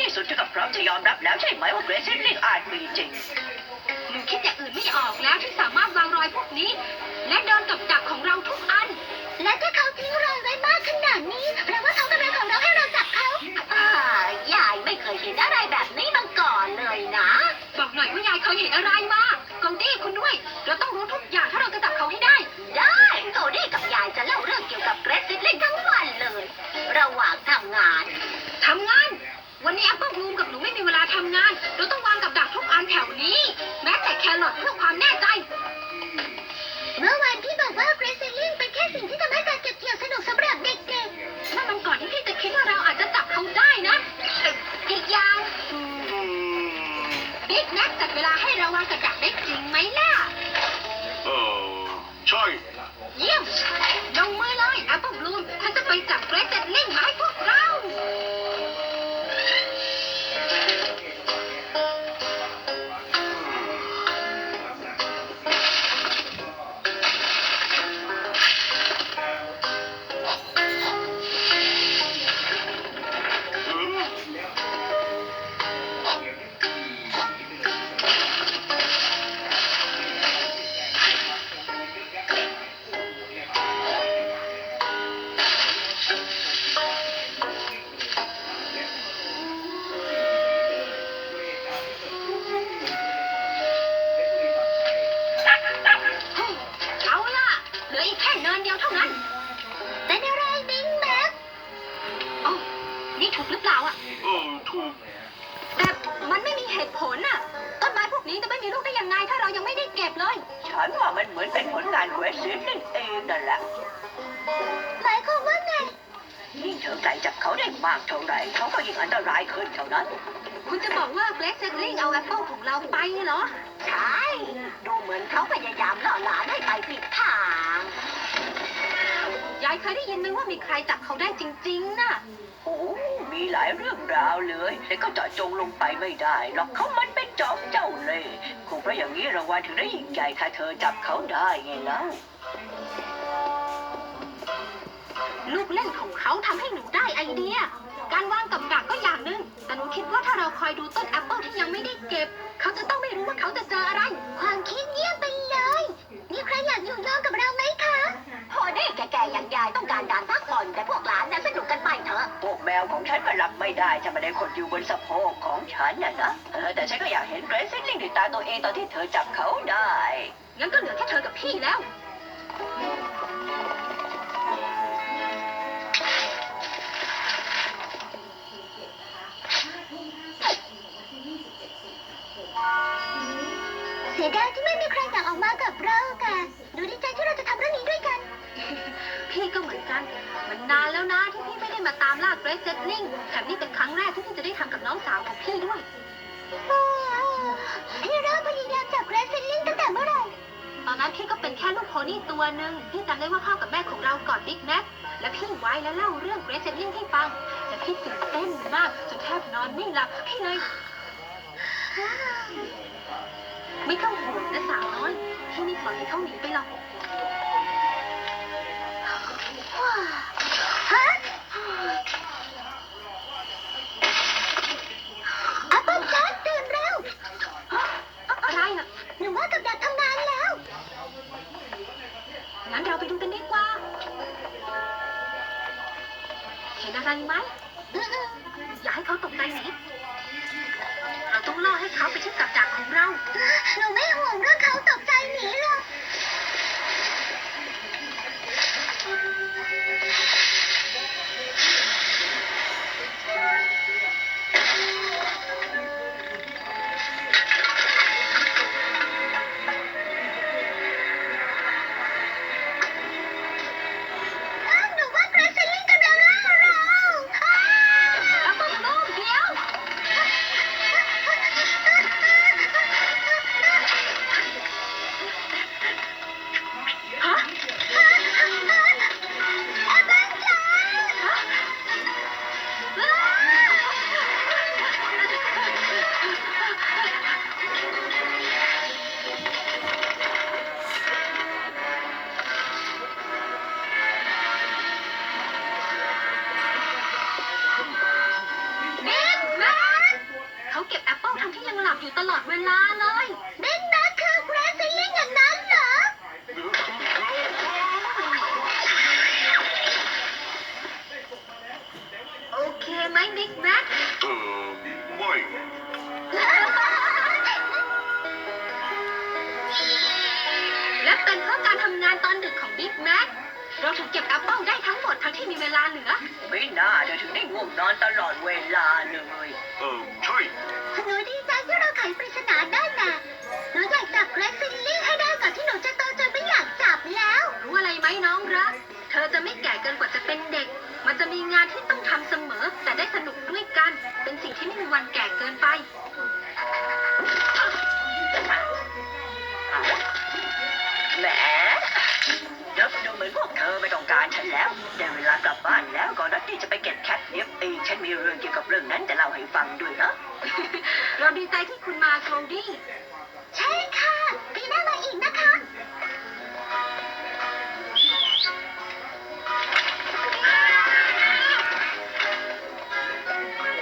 ที่สุดเธอก็พร้อมจะยอมรับแล้วใช่ไหมว่าเกรซซิลลิงอาจมีจริง หนูคิดอย่างอื่นไม่ออกแล้วที่สามารถวางรอยพวกนี้ และเดินกับดักของเราทุกอัน และถ้าเขาทิ้งรอยไว้มากขนาดนี้แปลว่าเขากำลังของเราให้เราจับเขาอ่ายายไม่เคยเห็นอะไรแบบนี้มาก่อนเลยนะ บอกหน่อยว่ายายเคยเห็นอะไรมา ดเวลาให้เราวางกับดักได้จริงไหมล่ะ เออใช่ เยี่ยม ลงมือเลยแอปเปิลบลูมฉันจะไปจับเกรซเซตลิงมาให้ เนินเดียวเท่านั้นๆเป็นอะไรบิ๊กแม็กโอ้นี่ถูกหรือเปล่าอะ เออถูกแต่มันไม่มีเหตุผลน่ะ ต้นไม้พวกนี้จะไม่มีลูกได้ยังไง ถ้าเรายังไม่ได้เก็บเลย ฉันว่ามันเหมือนเป็นผลงานเกรซซิลลิงเองนั่นแหละ หมายความว่าไง ยิ่งเธอไกลจากเขาได้มากเท่าไหร่เขาก็ยิ่งอันตรายขึ้นเท่านั้น คุณจะบอกว่าเกรซเซตลิงเอาแอปเปิลของเราไปเหรอ ใช่ ดูเหมือนเขาพยายามล่อหลานให้ไปผิดทางยายเคยได้ยินไหมว่ามีใครจับเขาได้จริงๆน่ะ โอ้มีหลายเรื่องราวเลยแต่ก็เจาะจงลงไปไม่ได้หรอกเขามันเป็นจอมเจ้าเล่ห์คงเพราะอย่างนี้รางวัลถึงได้ยิ่งใหญ่ถ้าเธอจับเขาได้ไงแล้วลูกเล่นของเขาทำให้หนูได้ไอเดีย การวางกับดักก็อย่างหนึ่งแต่หนูคิดว่าถ้าเราคอยดูต้นแอปเปิลที่ยังไม่ได้เก็บางยายต้องการการพักผ่อนแต่พวกหลานนั้นสนุกกันไปเถอะ พวกแมวของฉันก็รับไม่ได้จะไม่ได้คนอยู่บนสะโพกของฉันน่ะนะเออแต่ฉันก็อยากเห็นเกรซซิลลิงด้วยตาตัวเองตอนที่เธอจับเขาได้ งั้นก็เหลือแค่เธอกับพี่แล้ว เสียดายที่ไม่มีใครอยากออกมากับเราค่ะดูดีใจที่เราจะทำเรื่องนี้ด้วยกัน พี่ก็เหมือนกัน มันนานแล้วนะที่พี่ไม่ได้มาตามล่าเกรซเซตลิงแถมนี่เป็นครั้งแรกที่พี่จะได้ทำกับน้องสาวของพี่ด้วยพี่เริ่มพยายามจับเกรซซิลลิงตั้งแต่เมื่อไหร่ ตอนนั้นพี่ก็เป็นแค่ลูกโพนี่ตัวหนึ่งพี่จำได้ว่าพ่อกับแม่ของเรากอดบิ๊กแน็กและพี่ไว้และเล่าเรื่องเกรซเซตลิงให้ฟัง แต่พี่ตื่นเต้นมากจนแทบนอนไม่หลับพี่เลย ไม่ต้องห่วงนะสาวน้อยพี่ไม่ปล่อยให้เขาหนีไปหรอก ฮะแอปเปิลจัดตื่นเร็วอะไรอะหนูว่ากับดักทำงานแล้ว งั้นเราไปดูกันดีกว่า เห็นอะไรไหมอืมอย่าให้เขาตกใจหนีเราต้องล่อให้เขาไปที่กับดักของเราๆหนูไม่ห่วงเรื่องเขาตกใจหนีหรอก บิ๊กแม็กเราถึงเก็บแอปเปิลได้ทั้งหมดทั้งที่มีเวลาเหลือ ไม่น่าเธอถึงได้ง่วงนอนตลอดเวลาเลย เออใช่ หนูดีใจที่เราไขปริศนาได้นะหนูอยาก ฟังด้วยนะ เราดีใจที่คุณมาโคลดี้ ใช่ค่ะ ปีหน้ามาอีกนะคะ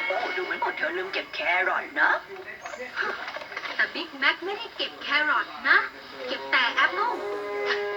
โอ้ดูเหมือนพวกเธอลืมเก็บแครอทนะ แต่บิ๊กแม็กไม่ได้เก็บแครอทนะ เก็บแต่แอปเปิลอืม